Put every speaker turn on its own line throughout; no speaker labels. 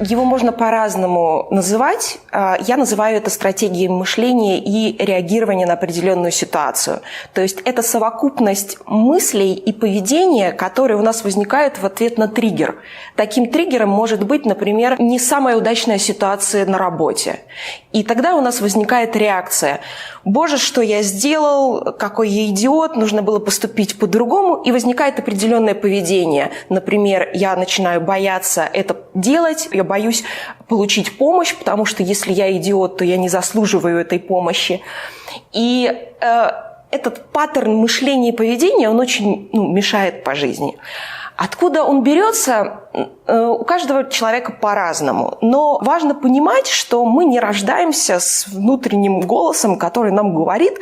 Его можно по-разному называть. А, я называю это стратегией мышления и реагирования на определенную ситуацию. То есть это совокупность мыслей и поведения, которые у нас возникают в ответ на триггер. Таким триггером может быть, например, не самая удачная ситуация на работе. И тогда у нас возникает реакция. Боже, что я сделал, какой я идиот, нужно было поступить по-другому. И возникает определенное поведение. Например, я начинаю бояться это делать, я боюсь получить помощь, потому что если я идиот, то я не заслуживаю этой помощи. И э, этот паттерн мышления и поведения, он очень ну, мешает по жизни. Откуда он берется, э, у каждого человека по-разному. Но важно понимать, что мы не рождаемся с внутренним голосом, который нам говорит,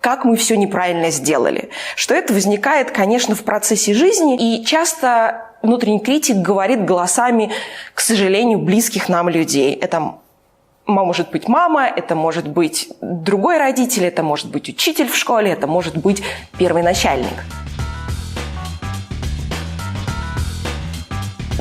как мы все неправильно сделали. Что это возникает, конечно, в процессе жизни. И часто внутренний критик говорит голосами, к сожалению, близких нам людей. Это может быть мама, это может быть другой родитель, это может быть учитель в школе, это может быть первый начальник.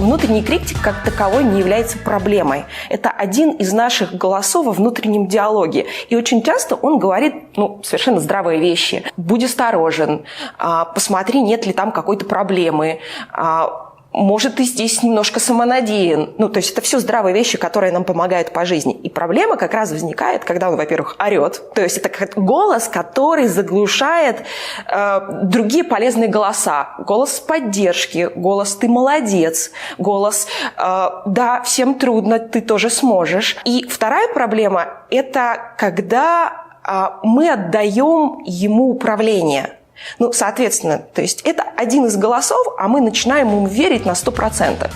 Внутренний критик как таковой не является проблемой. Это один из наших голосов во внутреннем диалоге. И очень часто он говорит ну, совершенно здравые вещи. Будь осторожен, а, посмотри, нет ли там какой-то проблемы, а, может, ты здесь немножко самонадеян. Ну, то есть это все здравые вещи, которые нам помогают по жизни. И проблема как раз возникает, когда он, во-первых, орет. То есть это голос, который заглушает э, другие полезные голоса. Голос поддержки, голос «ты молодец», голос э, «да, всем трудно, ты тоже сможешь». И вторая проблема – это когда э, мы отдаем ему управление – ну, соответственно, то есть это один из голосов, а мы начинаем ему верить на 100%.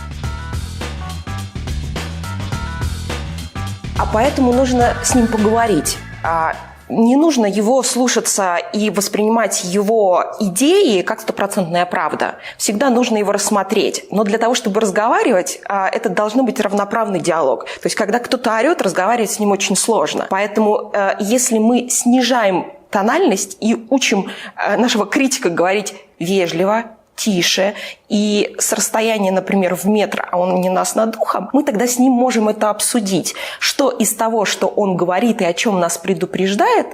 А поэтому нужно с ним поговорить. А не нужно его слушаться и воспринимать его идеи как стопроцентная правда. Всегда нужно его рассмотреть. Но для того, чтобы разговаривать, а, это должно быть равноправный диалог. То есть, когда кто-то орет, разговаривать с ним очень сложно. Поэтому, э, если мы снижаем тональность и учим э, нашего критика говорить вежливо, тише, и с расстояния, например, в метр, а он не нас над духом, мы тогда с ним можем это обсудить. Что из того, что он говорит и о чем нас предупреждает,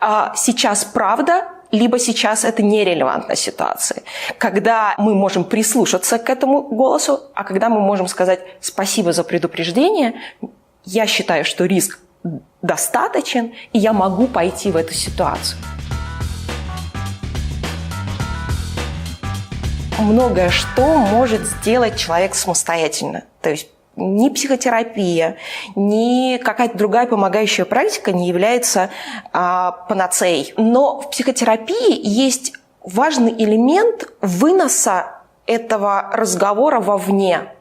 а, сейчас правда, либо сейчас это нерелевантная ситуация. Когда мы можем прислушаться к этому голосу, а когда мы можем сказать «спасибо за предупреждение», я считаю, что риск достаточен, и я могу пойти в эту ситуацию. Многое что может сделать человек самостоятельно. То есть ни психотерапия, ни какая-то другая помогающая практика не является а, панацеей. Но в психотерапии есть важный элемент выноса этого разговора вовне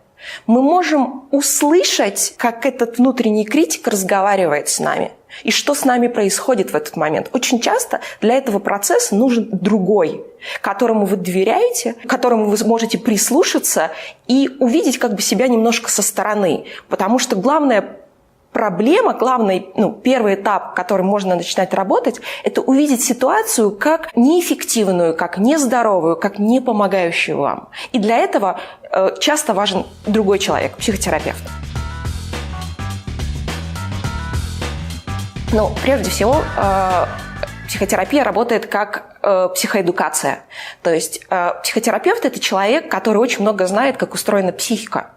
мы можем услышать, как этот внутренний критик разговаривает с нами и что с нами происходит в этот момент. Очень часто для этого процесса нужен другой, которому вы доверяете, которому вы можете прислушаться и увидеть как бы себя немножко со стороны. Потому что главное проблема, главный, ну, первый этап, который можно начинать работать, это увидеть ситуацию как неэффективную, как нездоровую, как не помогающую вам. И для этого э, часто важен другой человек, психотерапевт. Ну, прежде всего, э, психотерапия работает как э, психоэдукация. То есть э, психотерапевт – это человек, который очень много знает, как устроена психика.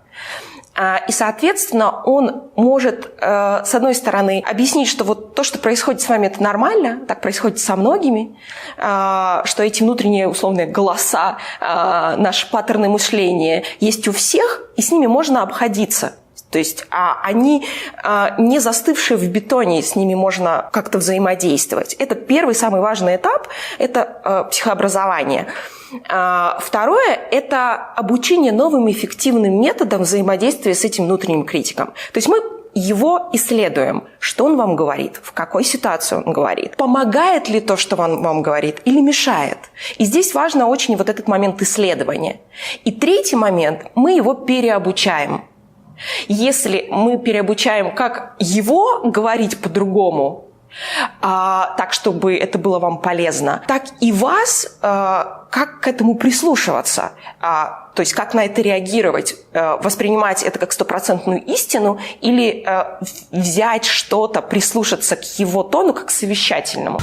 А, и, соответственно, он может, э, с одной стороны, объяснить, что вот то, что происходит с вами, это нормально, так происходит со многими, а, что эти внутренние условные голоса, а, наши паттерны мышления есть у всех, и с ними можно обходиться. То есть а, они а, не застывшие в бетоне, с ними можно как-то взаимодействовать. Это первый самый важный этап, это а, психообразование. А, второе – это обучение новым эффективным методам взаимодействия с этим внутренним критиком. То есть мы его исследуем, что он вам говорит, в какой ситуации он говорит, помогает ли то, что он вам говорит, или мешает. И здесь важно очень вот этот момент исследования. И третий момент – мы его переобучаем. Если мы переобучаем, как его говорить по-другому, а, так, чтобы это было вам полезно, так и вас, а, как к этому прислушиваться, а, то есть как на это реагировать, а, воспринимать это как стопроцентную истину или а, взять что-то, прислушаться к его тону как к совещательному.